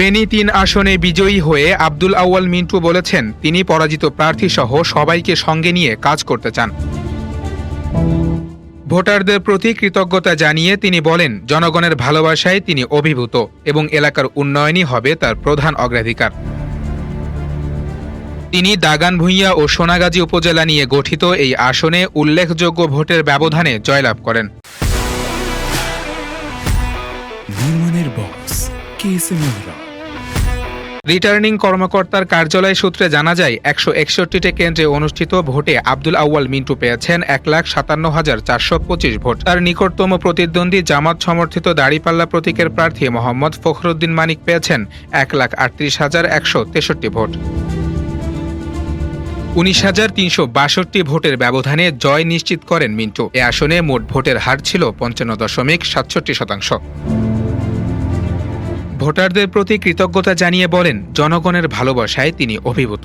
ফেনী তিন আসনে বিজয়ী হয়ে আব্দুল আউয়াল মিন্টু বলেছেন, তিনি পরাজিত প্রার্থী সহ সবাইকে সঙ্গে নিয়ে কাজ করতে চান। ভোটারদের প্রতি কৃতজ্ঞতা জানিয়ে তিনি বলেন, জনগণের ভালোবাসায় তিনি অভিভূত এবং এলাকার উন্নয়নই হবে তার প্রধান অগ্রাধিকার। তিনি দাগান ভূঁইয়া ও সোনাগাজী উপজেলা নিয়ে গঠিত এই আসনে উল্লেখযোগ্য ভোটের ব্যবধানে জয়লাভ করেন। বক্স, কে এস এম রিটার্নিং কর্মকর্তার কার্যালয় সূত্রে জানা যায়, একশো একষট্টিটি কেন্দ্রে অনুষ্ঠিত ভোটে আব্দুল আউয়াল মিন্টু পেয়েছেন এক লাখ সাতান্ন হাজার চারশো পঁচিশ ভোট। তার নিকটতম প্রতিদ্বন্দ্বী জামাত সমর্থিত দাড়িপাল্লা প্রতীকের প্রার্থী মোহাম্মদ ফখরুদ্দিন মানিক পেয়েছেন এক লাখ আটত্রিশ হাজার একশো তেষট্টি ভোট। উনিশ হাজার তিনশো বাষট্টি ভোটের ব্যবধানে জয় নিশ্চিত করেন মিন্টু। এ আসনে মোট ভোটের হার ছিল পঞ্চান্ন দশমিক সাতষট্টি শতাংশ। ভোটারদের প্রতি কৃতজ্ঞতা জানিয়ে বলেন জনগণের ভালোবাসায় তিনি অভিভূত।